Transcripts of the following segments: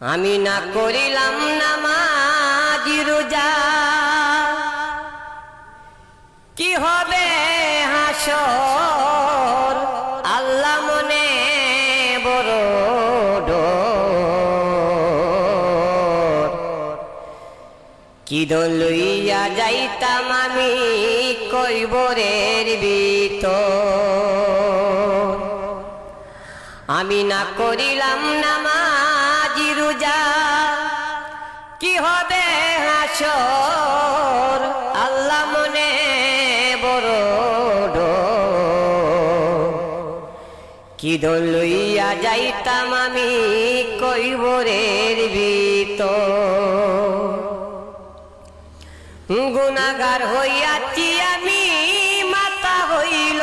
আমি না করিলাম নামাজি রোজা। কি হবে হাসর? আল্লাহ মনে বড়। কি লইয়া যাইতাম আমি কৈবরের ভিতর। আমি না করিলাম নামাজি রোজা কি হবে হাসর আল্লাহ মনে বড়। কি দল লইয়া যাইতাম আমি কৈবরের ভিতর গুণাগার হইয়াছি আমি, মাতা হইল।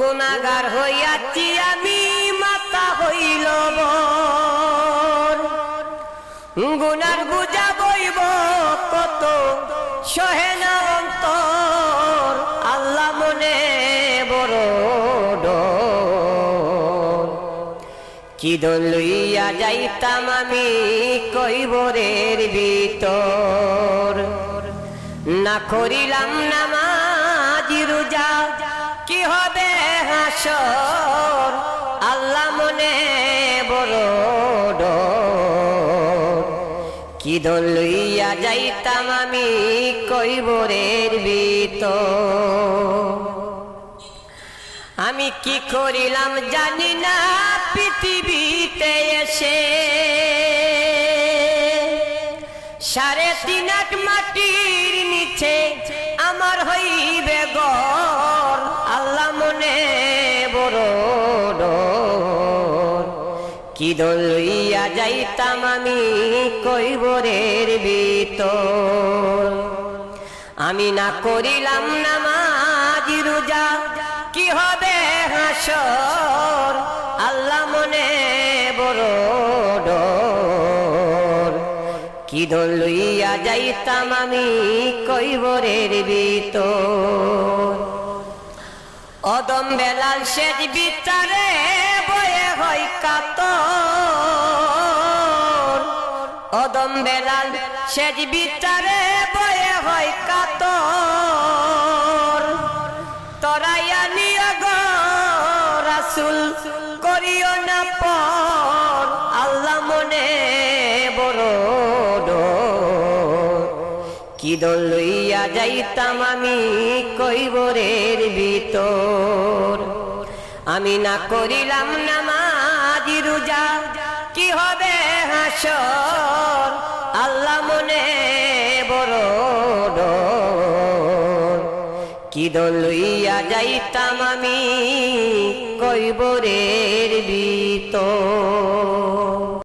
গুণাগার হইয়াছি আমি গুনার বুঝা বইব কত? সহে না অন্তর, আল্লাহ মনে বড়। কি দল লইয়া যাইতাম আমি কৈবরের ভিতর। না করিলাম নামাজি, রোজা, কি হবে হাসর? কি লইয়া যাইতাম আমি কৈবরের ভিতর আমি কি করিলাম জানি না, পৃথিবীতে এসে সাড়ে তিন মাটির নিচে আমার হইবে গর আল্লাহ মনে বড়। কি দল লইয়া যাইতাম আমি? কৈবরের ভিতর? আমি না করিলাম নামাজি, রোজা। কি হবে হাসর? আল্লাহ মনে বড়। কি দল লইয়া যাইতাম আমি? কৈবরের ভিতর? অদম বেলাল সেজ বিতারে বয়ে হয় কাতর। অদম বেলাল সেজ বিতারে বয়ে হয় কাতর। তরাইয়া নিয় গো রাসুল, করিও না পর। আল্লাহ মনে কি দল লইয়া যাইতাম আমি, কৈবরের ভিতর। আমি না করিলাম নামাজি, রোজা, কি হবে হাসর? আল্লাহ মনে বড়। কি লইয়া যাইতাম আমি, কৈবরের ভিতর।